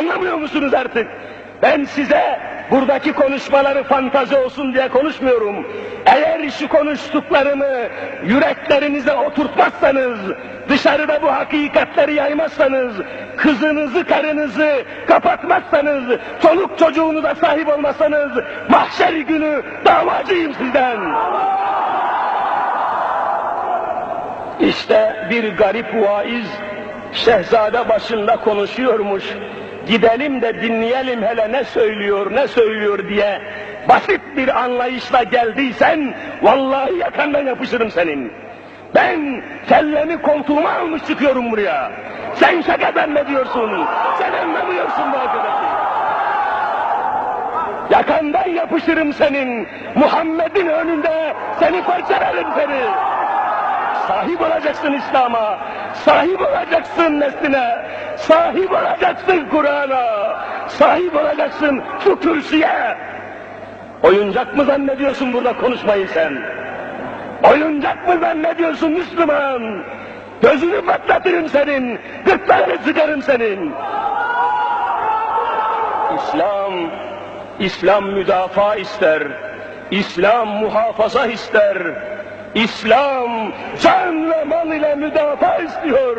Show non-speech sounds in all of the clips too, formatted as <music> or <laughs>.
Anlamıyor musunuz artık? Ben size buradaki konuşmaları fantazi olsun diye konuşmuyorum. Eğer şu konuştuklarımı yüreklerinize oturtmazsanız, dışarıda bu hakikatleri yaymazsanız, kızınızı, karınızı kapatmazsanız, çoluk çocuğunuza sahip olmasanız, mahşer günü davacıyım sizden. İşte bir garip vaiz şehzade başında konuşuyormuş. Gidelim de dinleyelim hele ne söylüyor ne söylüyor diye basit bir anlayışla geldiysen vallahi yakandan yapışırım senin. Ben kellemi koltuğuma almış çıkıyorum buraya. Sen şaka zannediyorsun. Sen anlamıyorsun bu arkadaşı. Yakandan yapışırım senin. Muhammed'in önünde seni parçalarım seni. Sahip olacaksın İslam'a, sahip olacaksın nesline, sahip olacaksın Kur'an'a, sahip olacaksın şu kürsüye. Oyuncak mı zannediyorsun burada konuşmayı sen? Oyuncak mı zannediyorsun Müslüman? Gözünü patlatırım senin, gırtlağını sıkarım senin. İslam, İslam müdafaa ister, İslam muhafaza ister, İslam can ve mal ile müdafaa istiyor.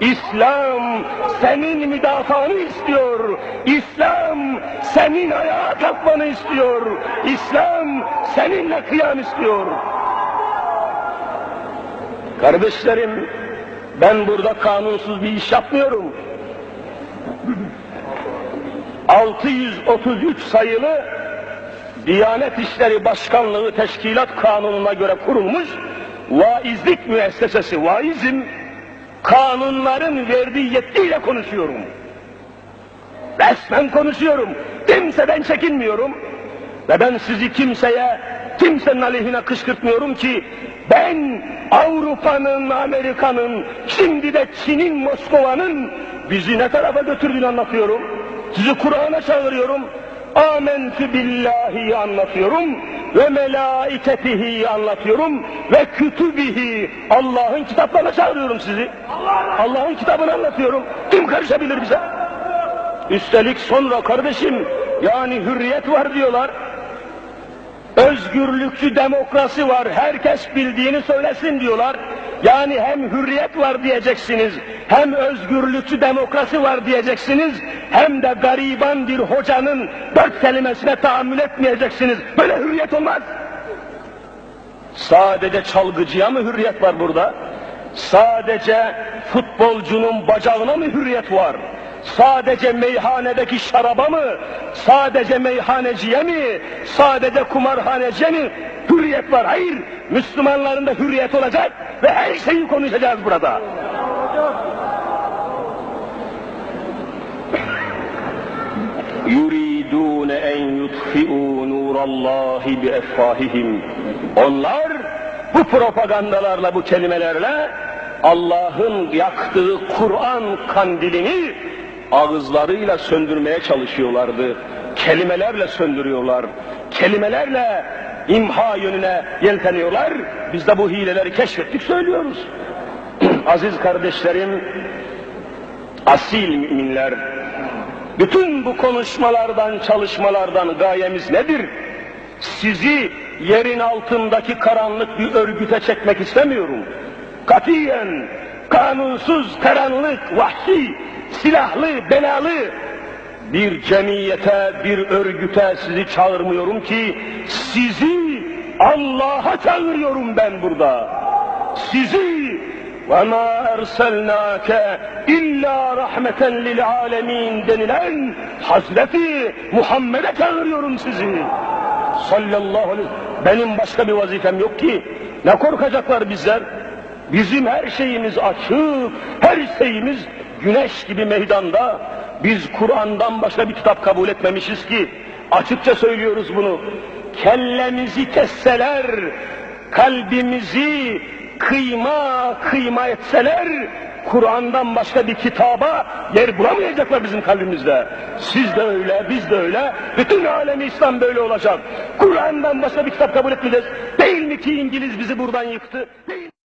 İslam senin müdafaanı istiyor. İslam senin ayağa kalkmanı istiyor. İslam seninle kıyam istiyor. Kardeşlerim ben burada kanunsuz bir iş yapmıyorum. <laughs> 633 sayılı Diyanet İşleri Başkanlığı Teşkilat Kanunu'na göre kurulmuş vaizlik müessesesi, vaizim kanunların verdiği yetkiyle konuşuyorum. Resmen konuşuyorum. Kimseden çekinmiyorum. Ve ben sizi kimseye, kimsenin aleyhine kışkırtmıyorum ki ben Avrupa'nın, Amerika'nın, şimdi de Çin'in, Moskova'nın bizi ne tarafa götürdüğünü anlatıyorum. Sizi Kur'an'a çağırıyorum. Amentü billahi anlatıyorum ve melaiketihi anlatıyorum ve kütübihi Allah'ın kitaplarına çağırıyorum sizi. Allah'ın kitabını anlatıyorum. Kim karışabilir bize? Üstelik sonra kardeşim yani hürriyet var diyorlar. Özgürlükçü demokrasi var. Herkes bildiğini söylesin diyorlar. Yani hem hürriyet var diyeceksiniz, hem özgürlükçü demokrasi var diyeceksiniz, hem de gariban bir hocanın dört kelimesine tahammül etmeyeceksiniz. Böyle hürriyet olmaz. Sadece çalgıcıya mı hürriyet var burada? Sadece futbolcunun bacağına mı hürriyet var? Sadece meyhanedeki şaraba mı? Sadece meyhaneciye mi? Sadece kumarhaneciye mi? Hürriyet var. Hayır. Müslümanların da hürriyet olacak ve her şeyi konuşacağız burada. <laughs> yuridun en yutfi'u nurallahi bi efvahihim. Onlar bu propagandalarla, bu kelimelerle Allah'ın yaktığı Kur'an kandilini ağızlarıyla söndürmeye çalışıyorlardı. Kelimelerle söndürüyorlar. Kelimelerle imha yönüne yelteniyorlar. Biz de bu hileleri keşfettik söylüyoruz. <clears throat> Aziz kardeşlerim, asil müminler, bütün bu konuşmalardan, çalışmalardan gayemiz nedir? Sizi yerin altındaki karanlık bir örgüte çekmek istemiyorum. Katiyen, kanunsuz, karanlık, vahşi, silahlı, belalı bir cemiyete, bir örgüte sizi çağırmıyorum ki sizi Allah'a çağırıyorum ben burada. Sizi ve ma erselnake illa rahmeten lil alemin denilen Hazreti Muhammed'e çağırıyorum sizi. Sallallahu aleyhi Benim başka bir vazifem yok ki. Ne korkacaklar bizler? Bizim her şeyimiz açık, her şeyimiz güneş gibi meydanda. Biz Kur'an'dan başka bir kitap kabul etmemişiz ki. Açıkça söylüyoruz bunu. Kellemizi kesseler, kalbimizi kıyma kıyma etseler Kur'an'dan başka bir kitaba yer bulamayacaklar bizim kalbimizde. Siz de öyle, biz de öyle. Bütün alemi İslam böyle olacak. Kur'an'dan başka bir kitap kabul etmeyeceğiz. Değil mi ki İngiliz bizi buradan yıktı? Değil